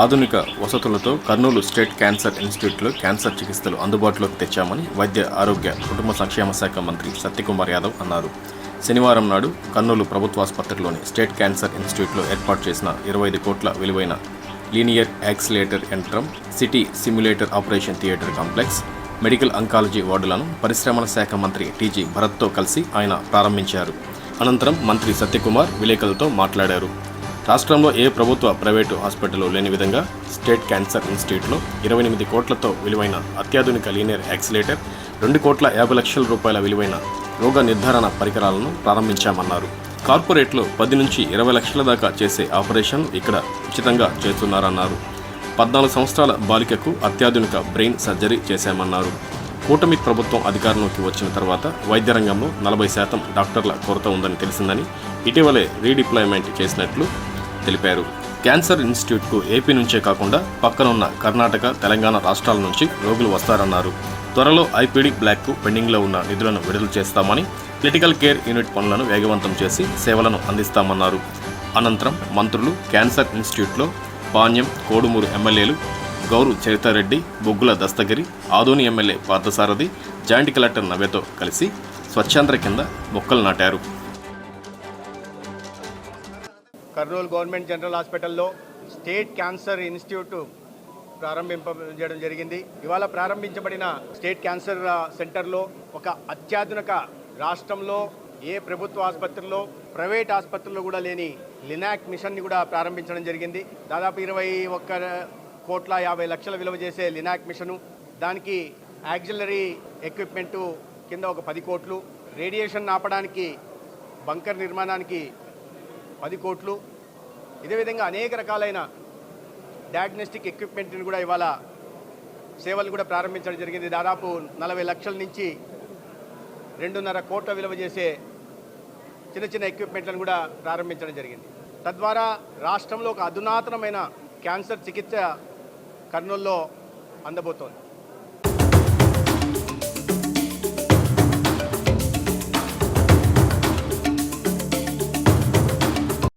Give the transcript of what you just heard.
ఆధునిక వసతులతో Kurnool state cancer ఇన్స్టిట్యూట్లో క్యాన్సర్ చికిత్సలు అందుబాటులోకి తెచ్చామని వైద్య ఆరోగ్య కుటుంబ సంక్షేమ శాఖ మంత్రి సత్యకుమార్ యాదవ్ అన్నారు. శనివారం నాడు కర్నూలు ప్రభుత్వాసుపత్రిలోని స్టేట్ క్యాన్సర్ ఇన్స్టిట్యూట్లో ఏర్పాటు చేసిన ఇరవై ఐదు కోట్ల విలువైన లీనియర్ యాక్సిలేటర్ యంత్రం CT simulator operation theatre complex medical oncology వార్డులను పరిశ్రమల శాఖ మంత్రి టీజీ భరత్తో కలిసి ఆయన ప్రారంభించారు. అనంతరం మంత్రి సత్యకుమార్ విలేకరులతో మాట్లాడారు. రాష్ట్రంలో ఏ ప్రభుత్వ ప్రైవేటు హాస్పిటల్లో లేని విధంగా స్టేట్ క్యాన్సర్ ఇన్స్టిట్యూట్లో ఇరవై ఎనిమిది కోట్లతో విలువైన అత్యాధునిక లీనియర్ యాక్సిలేటర్ రెండు కోట్ల యాభై లక్షల రూపాయల విలువైన రోగ నిర్ధారణ పరికరాలను ప్రారంభించామన్నారు. కార్పొరేట్లో పది నుంచి ఇరవై లక్షల దాకా చేసే ఆపరేషన్ ఇక్కడ ఉచితంగా చేస్తున్నారన్నారు. పద్నాలుగు సంవత్సరాల బాలికకు అత్యాధునిక బ్రెయిన్ సర్జరీ చేశామన్నారు. కూటమి ప్రభుత్వం అధికారంలోకి వచ్చిన తర్వాత వైద్య రంగంలో నలభై శాతం డాక్టర్ల కొరత ఉందని తెలిసిందని ఇటీవలే రీడిప్లాయ్మెంట్ చేసినట్లు తెలిపారు. క్యాన్సర్ ఇన్స్టిట్యూట్కు ఏపీ నుంచే కాకుండా పక్కనున్న కర్ణాటక తెలంగాణ రాష్ట్రాల నుంచి రోగులు వస్తారన్నారు. త్వరలో ఐపీడీ బ్లాక్కు పెండింగ్లో ఉన్న నిధులను విడుదల చేస్తామని క్రిటికల్ కేర్ యూనిట్ పనులను వేగవంతం చేసి సేవలను అందిస్తామన్నారు. అనంతరం మంత్రులు క్యాన్సర్ ఇన్స్టిట్యూట్లో పాణ్యం కోడుమూరు ఎమ్మెల్యేలు Gowru Charitha Reddy Boggula Dastagiri Adoni MLA Parthasarathy joint collector నవ్యతో కలిసి స్వచ్ఛాంధ్ర కింద మొక్కలు నాటారు. కర్నూలు గవర్నమెంట్ జనరల్ హాస్పిటల్లో స్టేట్ క్యాన్సర్ ఇన్స్టిట్యూట్ ప్రారంభింపజేయడం జరిగింది. ఇవాళ ప్రారంభించబడిన స్టేట్ క్యాన్సర్ సెంటర్లో ఒక అత్యాధునిక రాష్ట్రంలో ఏ ప్రభుత్వ ఆసుపత్రిలో ప్రైవేట్ ఆసుపత్రుల్లో కూడా లేని లినాక్ మిషన్ని కూడా ప్రారంభించడం జరిగింది. దాదాపు ఇరవై ఒక్క కోట్ల యాభై లక్షల విలువ చేసే లినాక్ మిషను దానికి యాక్సిలరీ ఎక్విప్మెంటు కింద ఒక పది కోట్లు రేడియేషన్ ఆపడానికి బంకర్ నిర్మాణానికి పది కోట్లు. ఇదే విధంగా అనేక రకాలైన డయాగ్నోస్టిక్ ఎక్విప్మెంట్ని కూడా ఇవాళ సేవలు కూడా ప్రారంభించడం జరిగింది. దాదాపు నలభై లక్షల నుంచి రెండున్నర కోట్ల విలువ చేసే చిన్న చిన్న ఎక్విప్మెంట్లను కూడా ప్రారంభించడం జరిగింది. తద్వారా రాష్ట్రంలో ఒక అధునాతనమైన క్యాన్సర్ చికిత్స కర్నూల్లో అందబోతోంది.